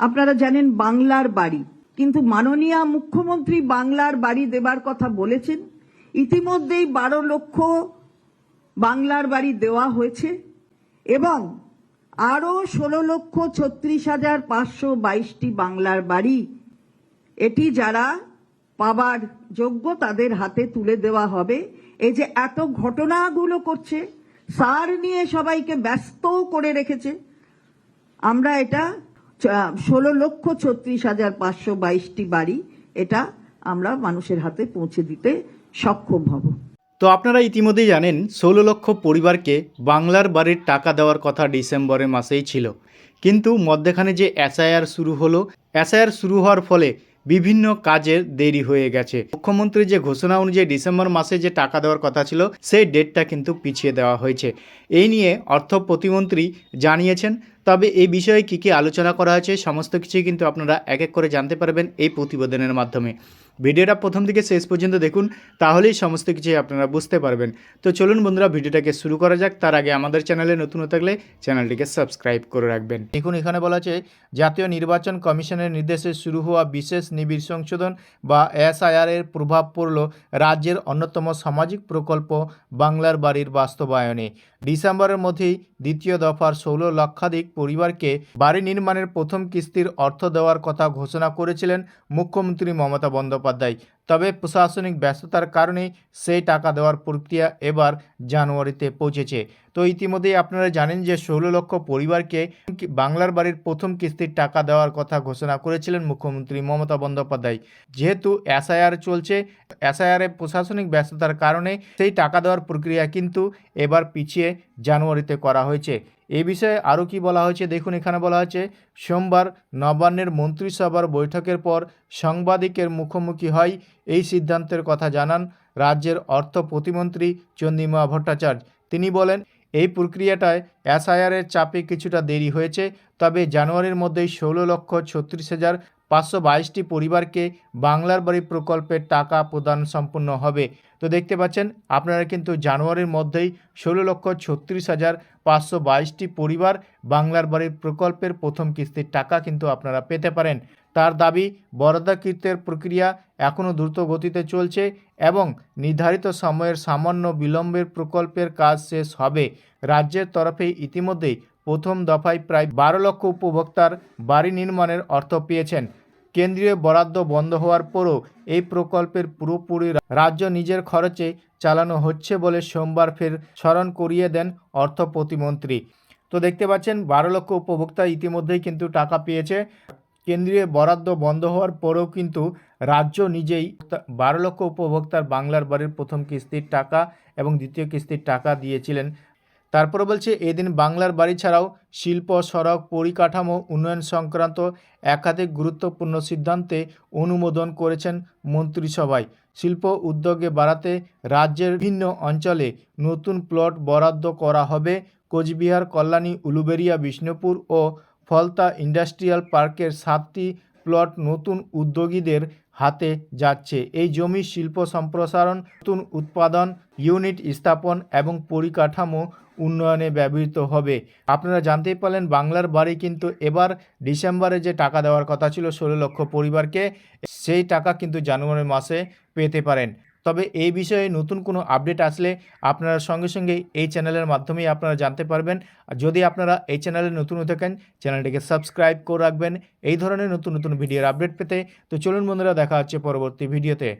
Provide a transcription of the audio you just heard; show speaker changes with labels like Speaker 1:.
Speaker 1: আপনারা জানেন বাংলার বাড়ি। কিন্তু মাননীয় মুখ্যমন্ত্রী বাংলার বাড়ি দেবার কথা বলেছেন। ইতিমধ্যেই বারো লক্ষ বাংলার বাড়ি দেওয়া হয়েছে এবং আরও ষোলো লক্ষ ছত্রিশ হাজার পাঁচশো বাইশটি বাংলার বাড়ি। এটি যারা পাবার যোগ্য তাদের হাতে তুলে দেওয়া হবে। এই যে এত ঘটনাগুলো করছে, সার নিয়ে সবাইকে ব্যস্ত করে রেখেছে। আমরা এটা ষোলো লক্ষ ছত্রিশ হাজার পাঁচশো বাইশটি বাড়ি এটা আমরা মানুষের হাতে পৌঁছে দিতে সক্ষম হব।
Speaker 2: তো আপনারা ইতিমধ্যেই জানেন, ষোলো লক্ষ পরিবারকে বাংলার বাড়ির টাকা দেওয়ার কথা ডিসেম্বরের মাসেই ছিল। কিন্তু মধ্যেখানে যে এসআইআর শুরু হলো, এসআইআর শুরু হওয়ার ফলে বিভিন্ন কাজের দেরি হয়ে গেছে। মুখ্যমন্ত্রী যে ঘোষণা অনুযায়ী ডিসেম্বর মাসে যে টাকা দেওয়ার কথা ছিল, সেই ডেটটা কিন্তু পিছিয়ে দেওয়া হয়েছে। এই নিয়ে অর্থ প্রতিমন্ত্রী জানিয়েছেন, তবে এই বিষয়ে কী কী আলোচনা করা হয়েছে, সমস্ত কিছুই কিন্তু আপনারা এক এক করে জানতে পারবেন এই প্রতিবেদনের মাধ্যমে। ভিডিওটা প্রথম থেকে শেষ পর্যন্ত দেখুন, তাহলেই সমস্ত কিছুই আপনারা বুঝতে পারবেন। তো চলুন বন্ধুরা, ভিডিওটাকে শুরু করা যাক। তার আগে আমাদের চ্যানেলে নতুন থাকলে চ্যানেলটিকে সাবস্ক্রাইব করে রাখবেন। দেখুন, এখানে বলা আছে, জাতীয় নির্বাচন কমিশনের নির্দেশে শুরু হওয়া বিশেষ নিবিড় সংশোধন বা এসআইআর এর প্রভাব পড়ল রাজ্যের অন্যতম সামাজিক প্রকল্প বাংলার বাড়ির বাস্তবায়নে। ডিসেম্বরের মধ্যেই দ্বিতীয় দফার ষোলো লক্ষাধিক পরিবারকে বাড়ি নির্মাণের প্রথম কিস্তির অর্থ দেওয়ার কথা ঘোষণা করেছিলেন মুখ্যমন্ত্রী মমতা বন্দ্যোপাধ্যায়। মুখোপাধ্যায় তবে প্রশাসনিক ব্যস্ততার কারণেই সেই টাকা দেওয়ার প্রক্রিয়া এবার জানুয়ারিতে পৌঁছেছে। তো ইতিমধ্যেই আপনারা জানেন যে ষোলো লক্ষ পরিবারকে বাংলার বাড়ির প্রথম কিস্তির টাকা দেওয়ার কথা ঘোষণা করেছিলেন মুখ্যমন্ত্রী মমতা বন্দ্যোপাধ্যায়। যেহেতু এসআইআর চলছে, এসআইআর প্রশাসনিক ব্যস্ততার কারণে সেই টাকা দেওয়ার প্রক্রিয়া কিন্তু এবার পিছিয়ে জানুয়ারিতে করা হয়েছে। এ বিষয়ে আরও কি বলা হয়েছে দেখুন, এখানে বলা হয়েছে, সোমবার নবান্নের মন্ত্রিসভার বৈঠকের পর সাংবাদিকের মুখোমুখি হয় এই সিদ্ধান্তের কথা জানান রাজ্যের অর্থ প্রতিমন্ত্রী চন্দ্রিমা ভট্টাচার্য। তিনি বলেন, এই প্রক্রিয়াটায় এসআইআরের চাপে কিছুটা দেরি হয়েছে, তবে জানুয়ারির মধ্যেই ষোলো লক্ষ ছত্রিশ হাজার পাঁচশো বাইশটি পরিবারকে বাংলার বাড়ি প্রকল্পের টাকা প্রদান সম্পূর্ণ হবে। তো দেখতে পাচ্ছেন, আপনারা কিন্তু জানুয়ারির মধ্যেই ষোলো লক্ষ ছত্রিশ হাজার পাঁচশো বাইশটি পরিবার বাংলার বাড়ির প্রকল্পের প্রথম কিস্তির টাকা কিন্তু আপনারা পেতে পারেন। তার দাবি বরাদ্দকৃতের প্রক্রিয়া এখনও দ্রুত গতিতে চলছে এবং নির্ধারিত সময়ের সামান্য বিলম্বের প্রকল্পের কাজ শেষ হবে। রাজ্যের তরফে ইতিমধ্যেই প্রথম দফায় প্রায় বারো লক্ষ উপভোক্তার বাড়ি নির্মাণের অর্থ পেয়েছেন। কেন্দ্রীয় বরাদ্দ বন্ধ হওয়ার পরও এই প্রকল্পের পুরোপুরি রাজ্য নিজের খরচে চালানো হচ্ছে বলে সোমবার ফের স্মরণ করিয়ে দেন অর্থ প্রতিমন্ত্রী। তো দেখতে পাচ্ছেন, বারো লক্ষ উপভোক্তা ইতিমধ্যেই কিন্তু টাকা পেয়েছে। কেন্দ্রীয় বরাদ্দ বন্ধ হওয়ার পরেও কিন্তু রাজ্য নিজেই বারো লক্ষ উপভোক্তার বাংলার বাড়ির প্রথম কিস্তির টাকা এবং দ্বিতীয় কিস্তির টাকা দিয়েছিলেন তারপরে বলছে, এদিন বাংলার বাড়ি ছাড়াও শিল্প, সড়ক, পরিকাঠামো, উন্নয়ন সংক্রান্ত একাধিক গুরুত্বপূর্ণ সিদ্ধান্তে অনুমোদন করেছেন মন্ত্রিসভায়। শিল্প উদ্যোগে বাড়াতে রাজ্যের বিভিন্ন অঞ্চলে নতুন প্লট বরাদ্দ করা হবে। কোচবিহার, কল্যাণী, উলুবেরিয়া, বিষ্ণুপুর ও ফলতা ইন্ডাস্ট্রিয়াল পার্কের সাতটি প্লট নতুন উদ্যোগীদের হাতে যাচ্ছে। এই জমি শিল্প সম্প্রসারণ, নতুন উৎপাদন, ইউনিট স্থাপন এবং পরিকাঠামো উন্নয়নে ব্যবহৃত হবে। আপনারা জানতেই পারলেন, বাংলার বাড়ি কিন্তু এবার ডিসেম্বরে যে টাকা দেওয়ার কথা ছিল, ষোলো লক্ষ পরিবারকে, সেই টাকা কিন্তু জানুয়ারি মাসে পেতে পারেন। তবে এই বিষয়ে নতুন কোনো আপডেট আসলে আপনারা সঙ্গে সঙ্গে এই চ্যানেলের মাধ্যমেই আপনারা জানতে পারবেন। আর যদি আপনারা এই চ্যানেলে নতুন হয়ে থাকেন, চ্যানেলটিকে সাবস্ক্রাইব করে রাখবেন। এই ধরনের নতুন নতুন ভিডিওর আপডেট পেতে তো চলুন বন্ধুরা, দেখা হচ্ছে পরবর্তী ভিডিওতে।